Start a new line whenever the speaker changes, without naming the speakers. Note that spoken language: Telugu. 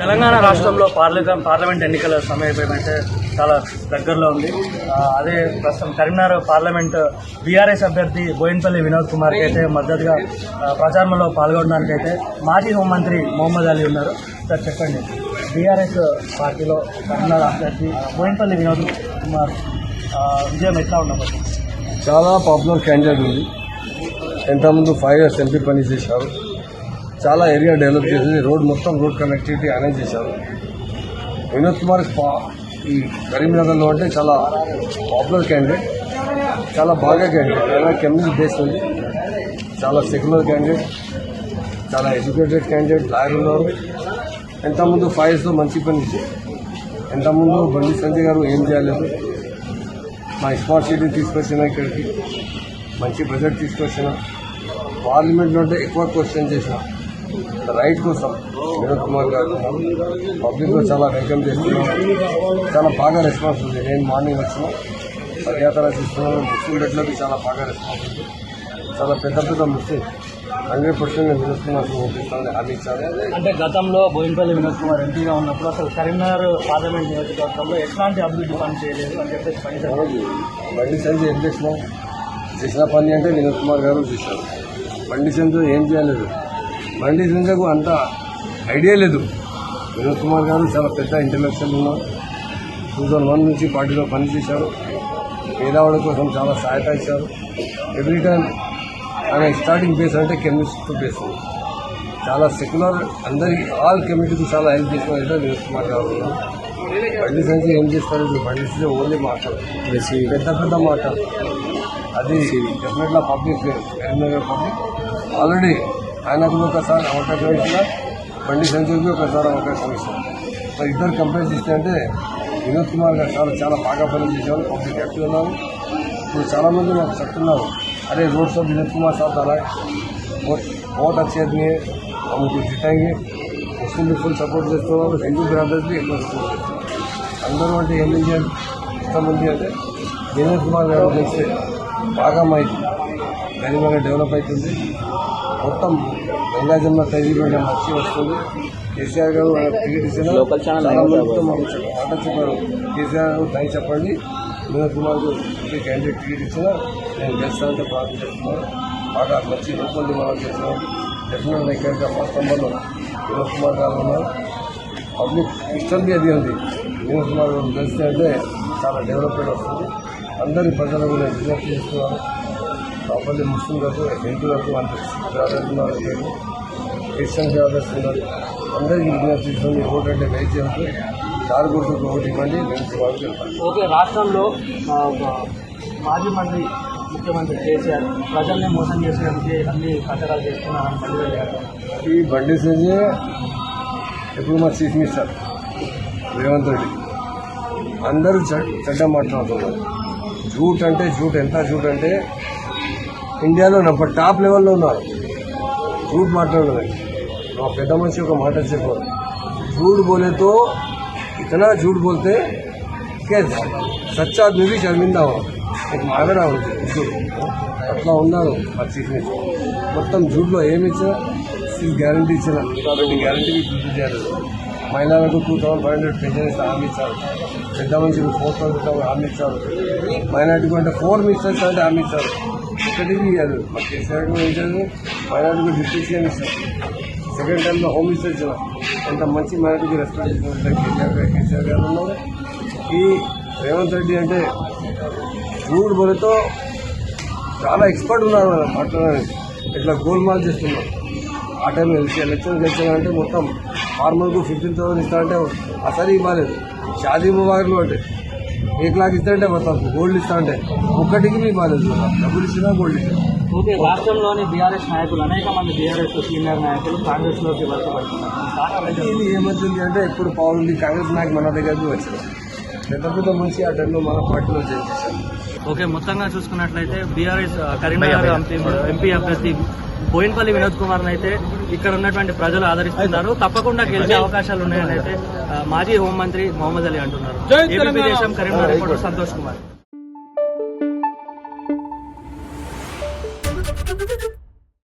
తెలంగాణ రాష్ట్రంలో పార్లమెంట్ పార్లమెంట్ ఎన్నికల సమయం అయితే చాలా దగ్గరలో ఉంది. అదే ప్రస్తుతం కరీంనగర్ పార్లమెంట్ బీఆర్ఎస్ అభ్యర్థి బోయినపల్లి వినోద్ కుమార్కి అయితే మద్దతుగా ప్రచారంలో పాల్గొనడానికి అయితే మాజీ హోంమంత్రి మొహమ్మద్ అలీ ఉన్నారు. సార్ చెప్పండి. బీఆర్ఎస్ పార్టీలో కరీంనగర్ అభ్యర్థి బోయినపల్లి వినోద్ కుమార్ విజయం ఎట్లా ఉండబోతుంది?
చాలా పాపులర్ క్యాండిడేట్ ఉంది. ఎంతమంది ఫైవ్ ఇయర్స్ ఎంపీ పని చేశారు. చాలా ఏరియా డెవలప్ చేసింది రోడ్ మొత్తం రోడ్ కనెక్టివిటీ అరేంజ్ చేశారు. వినోద్ కుమార్ ఈ కరీంనగర్లో అంటే చాలా పాపులర్ క్యాండిడేట్ చాలా బాగా క్యాండిడేట్ ఆయన కెమిస్ట్ బేస్ ఉంది. చాలా సెక్యులర్ క్యాండిడేట్ చాలా ఎడ్యుకేటెడ్ క్యాండిడేట్ లాయర్ ఉన్నారు. ఎంతమంది ఫైవ్ ఇయర్స్లో మంచి పని చేశారు. ఎంతమంది బండి సంజయ్ గారు ఏం చేయలేదు. మా స్మార్ట్ సిటీ తీసుకొచ్చిన ఇక్కడికి మంచి బడ్జెట్ తీసుకొచ్చిన. పార్లమెంట్లో అంటే ఎక్కువ క్వశ్చన్ చేసిన. రైట్ కోసం వినోద్ కుమార్ గారు పబ్లిక్లో చాలా వెల్కమ్ చేస్తున్నాం. చాలా బాగా రెస్పాన్స్ ఉంది. నేను మార్నింగ్ వచ్చిన పర్యాతన తీసుకున్నాను ముస్లిం బిడ్డలకి చాలా బాగా రెస్పాన్స్ ఉంది. చాలా పెద్ద పెద్ద ముస్లిం హండ్రెడ్ పర్సెంట్ నేను వినోద్ కుమార్ పంపిస్తాను హామీ ఇచ్చాను
అంటే గతంలో బోయినపల్లి వినోద్ కుమార్ ఎంపీగా ఉన్నప్పుడు అసలు కరీంనగర్ పార్లమెంట్ నియోజకవర్గంలో ఎట్లాంటి అభివృద్ధి పని చేయలేదు అని చెప్పేసి పని.
బండి సంజయ్ ఏం చేసినాం చేసిన పని అంటే వినోద్ కుమార్ గారు చేశారు. బండి సంజయ్ ఏం చేయలేదు. బండి సంజయ్కు అంత ఐడియా లేదు. వినోద్ కుమార్ గారు చాలా పెద్ద ఇంటలెక్చువల్ ఉన్నారు. టూ థౌజండ్ వన్ నుంచి పార్టీలో పనిచేశారు. పేదవాళ్ళ కోసం చాలా సహాయత ఇచ్చారు. ఎవ్రీ టైం ఆయన స్టార్టింగ్ బేస్ అంటే కెమిస్ట్ బేస్. చాలా సెక్యులర్ అందరికి ఆల్ కమ్యూనిటీకి చాలా హెల్ప్ చేసిన వినోద్ కుమార్ గారు ఉన్నారు. బండి సంజయ్ ఏం చేస్తారు? ఇప్పుడు బండి సంజయ్ ఓన్లీ మాట్లాడు పెద్ద పెద్ద మాట. అది డెఫినెట్గా పబ్లిక్ కరీంనగర్ పబ్లిక్ ఆల్రెడీ ఆయనకు ఒకసారి అవకాశం ఇచ్చిన బండి సంజయ్కి ఒకసారి అవకాశం ఇచ్చారు సో ఇద్దరు కంపేర్ చేస్తే అంటే వినోద్ కుమార్ గారు చాలా చాలా బాగా పనిచేశారు పబ్లిక్ యాక్టివ్ ఉన్నారు ఇప్పుడు చాలామంది నాకు చెప్తున్నారు అరే रोड सब विनोद कुमार साहब डाला है बहुत बहुत अच्छे आदमी है हम उनको जिताएंगे मुस्लिम भी फुल सपोर्ट చేస్తున్నారు హిందూ బ్రదర్స్ भी ఎక్కువ సపోర్ట్ చేస్తున్నారు అందరూ అంటే ఏం చేయాలి ఎంతమంది అంటే వినోద్ కుమార్ గారు చేస్తే బాగా మైంది కరీంనగర్ డెవలప్ అవుతుంది మొత్తం గంగా జమున తైదీ కూడా మంచి వస్తుంది. కేసీఆర్ గారు టికెట్ ఇచ్చిన మాకు మాట చెప్పారు కేసీఆర్ గారు థ్యాంక్స్ చెప్పండి. వినోద్ కుమార్ గారు క్యాండిడేట్ టికెట్ ఇచ్చిన నేను గెలుస్తానంటే ప్రార్థన చేస్తున్నాను. బాగా మంచి రూపొంది మనం చేస్తున్నాం. డెఫినెట్గా ఇక్కడ ఫస్ట్ నెంబర్లో వినోద్ కుమార్ గారు ఉన్నారు. పబ్లిక్ ఇష్టం అది. ఉంది వినోద్ కుమార్ గారు గెలిస్తే అంటే చాలా డెవలప్మెంట్ వస్తుంది. అందరి ప్రజలు కూడా విజ్ఞప్తి చేస్తున్నారు. ప్రాపర్లీ ముస్లింలకు హిందువులకు అంత బ్రాదర్స్ ఉన్నారు లేదు. క్రిస్టియన్ బ్రాదర్స్ ఉన్నారు. అందరికీ విజ్ఞప్తి చేస్తుంది ఓటు అంటే వెయిట్ చేస్తూ దారి గుర్తుకు ఓటు ఇవ్వండి వెళ్తారు
ఓకే రాష్ట్రంలో మాజీ మంత్రి ముఖ్యమంత్రి కేసీఆర్ ప్రజల్ని మోసం చేసేందుకు అన్ని కట్టడాలు చేస్తున్నారని బండి గారు.
ఈ బండి సంజయ్ ఇప్పుడు మా చీఫ్ మినిస్టర్? రేవంత్ రెడ్డి. అందరూ చెడ్- చెడ్డ మాట్లాడుతున్నారు. జూట్ అంటే జూట్ ఎంత జూట్ అంటే ఇండియాలో నెంబర్ టాప్ లెవెల్లో ఉన్నారు झूठ మాట్లాడలేదు మా పెద్ద మనిషి ఒక మాట చెప్పారు झूठ बोले तो इतना झूठ बोलते कि सच्चा आदमी भी शर्मिंदा हो एक మాగడా ఉంది झूठ అట్లా ఉన్నారు ఆ చీఫ్ మినిస్టర్ మొత్తం జూట్లో ఏమి ఇచ్చినా సిక్స్ గ్యారంటీ ఇచ్చిన కాబట్టి గ్యారంటీ పూర్తి చేయలేదు మహిళలకు two thousand five hundred pension ఇస్తే హామీ ఇచ్చారు పెద్ద మనిషి ఫోర్ థౌసండ్ హామీ ఇచ్చారు. మైనార్టీకి అంటే ఫోర్ మినిస్టర్స్ అంటే హామీ ఇచ్చారు. ఇక్కడికి ఇవ్వదు మా కేసీఆర్ కూడా ఏంటంటే మైనార్టీకి డిప్యూటీ సీఎం ఇస్తారు సెకండ్ టైంలో హోమ్ మినిస్టర్ ఇచ్చిన అంత మంచి మైనార్టీకి రెస్పాన్స్ ఇచ్చినట్టు కేసీఆర్ గారు కేసీఆర్ గారు ఉన్నారు. ఈ రేవంత్ రెడ్డి అంటే చూడు బోలేతో చాలా ఎక్స్పర్ట్ ఉన్నారు వాళ్ళు మాట్లాడడానికి. ఇట్లా గోల్మాల్ చేస్తున్నారు. ఆ టైంలో ఎలక్షన్ ఎలక్షన్ గెలిచారంటే మొత్తం ఫార్మర్కు ఫిఫ్టీన్ థౌసండ్ ఇస్తారంటే అసలు ఇవ్వలేదు. షాదీ ముబారక్లు అంటే ఏక్ లాక్ ఇస్తారంటే మొత్తం గోల్డ్ ఇస్తారంటే ఒక్కటికి మీ ఇవ్వలేదు డబ్బులు ఇచ్చినా గోల్డ్ ఇచ్చారు
ఓకే రాష్ట్రంలోని బీఆర్ఎస్ నాయకులు అనేక మంది బీఆర్ఎస్ సీనియర్ నాయకులు కాంగ్రెస్లోకి ఏంటి?
ఇది ఏమవుతుంది అంటే ఎప్పుడు పావుంది కాంగ్రెస్ నాయకు మన దగ్గరికి వచ్చారు. పెద్ద పెద్ద మంచి ఆ టైంలో మన పార్టీలో చేశారు
ఓకే మొత్తంగా చూసుకున్నట్లయితే బీఆర్ఎస్ కరీంనగర్ ఎంపీ అభ్యర్థి బోయినపల్లి వినోద్ కుమార్ అయితే ఇక్కడ ఉన్నటువంటి ప్రజలు ఆదరిస్తున్నారు. తప్పకుండా గెలిచే అవకాశాలు ఉన్నాయని అయితే మాజీ హోంమంత్రి మొహమ్మద్ అలీ అంటున్నారు. ఏపీ దేశం కరీంనగర్ రిపోర్టర్ సంతోష్ కుమార్.